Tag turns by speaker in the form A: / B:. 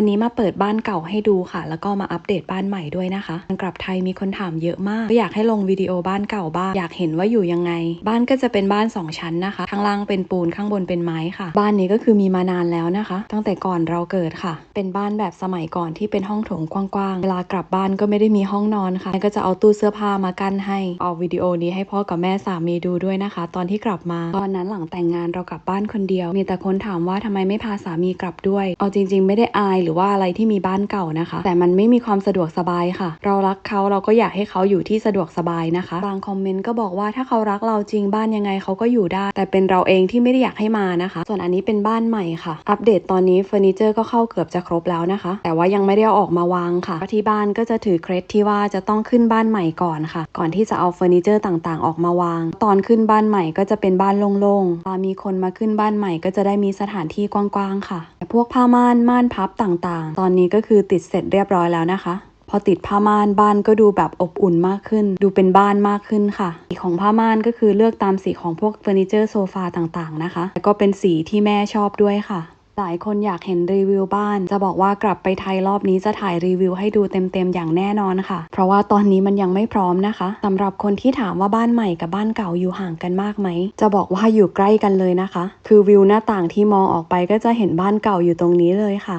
A: วันนี้มาเปิดบ้านเก่าให้ดูค่ะ แล้วก็มาอัปเดตบ้านใหม่ด้วยนะคะการกลับไทยมีคนถามเยอะมากก็อยากให้ลงวิดีโอบ้านเก่าบ้างอยากเห็นว่าอยู่ยังไง บ้านก็จะเป็นบ้าน 2 ชั้นนะคะ ข้างล่างเป็นปูนข้างบนเป็นไม้ค่ะ บ้านนี้ก็คือมีมานานแล้วนะคะ ตั้งแต่ก่อนเราเกิดค่ะ เป็นบ้านแบบสมัยก่อนที่เป็นห้องโถงกว้างๆเวลากลับบ้านก็ไม่ได้มีห้องนอนค่ะก็จะเอาตู้เสื้อผ้ามากั้นให้เอาวิดีโอนี้ให้พ่อกับแม่สามีดูด้วยนะคะ ตอนที่กลับมาตอนนั้นหลังแต่งงานเรากลับบ้านคนเดียว มีแต่คนถามว่าทำไมไม่พาสามีกลับด้วยเอาจริง ๆ ไม่ได้อายหรือว่าอะไรที่มีบ้านเก่านะคะ แต่มันไม่มีความสะดวกสบายค่ะ เรารักเขาเราก็อยากให้เขาอยู่ที่สะดวกสบายนะคะบางคอมเมนต์ก็บอกว่าถ้าเขารักเราจริงบ้านยังไงเขาก็อยู่ได้ แต่เป็นเราเองที่ไม่ได้อยากให้มานะคะ ส่วนอันนี้เป็นบ้านใหม่ค่ะ อัปเดตตอนนี้เฟอร์นิเจอร์ก็เข้าเกือบจะครบแล้วนะคะ แต่ว่ายังไม่ได้เอาออกมาวางค่ะที่บ้านก็จะถือเคล็ดที่ว่าจะต้องขึ้นบ้านใหม่ก่อนค่ะ ก่อนที่จะเอาเฟอร์นิเจอร์ต่างๆ ออกมาวาง ตอนขึ้นบ้านใหม่ก็จะเป็นบ้านโล่งๆพอมีคนมาขึ้นบ้านใหม่ก็จะได้มีสถานที่กว้างๆค่ะ พวกผ้าม่านม่านพับต่างๆ ตอนนี้ก็คือติดเสร็จเรียบร้อยแล้วนะคะ พอติดผ้าม่านบ้านก็ดูแบบอบอุ่นมากขึ้น ดูเป็นบ้านมากขึ้นค่ะ สีของผ้าม่านก็คือเลือกตามสีของพวกเฟอร์นิเจอร์โซฟาต่างๆนะคะแล้วก็เป็นสีที่แม่ชอบด้วยค่ะหลายคนอยากเห็นรีวิวบ้าน จะบอกว่ากลับไปไทยรอบนี้จะถ่ายรีวิวให้ดูเต็มๆอย่างแน่นอนค่ะ เพราะว่าตอนนี้มันยังไม่พร้อมนะคะสำหรับคนที่ถามว่าบ้านใหม่กับบ้านเก่าอยู่ห่างกันมากไหม จะบอกว่าอยู่ใกล้กันเลยนะคะ คือวิวหน้าต่างที่มองออกไปก็จะเห็นบ้านเก่าอยู่ตรงนี้เลยค่ะ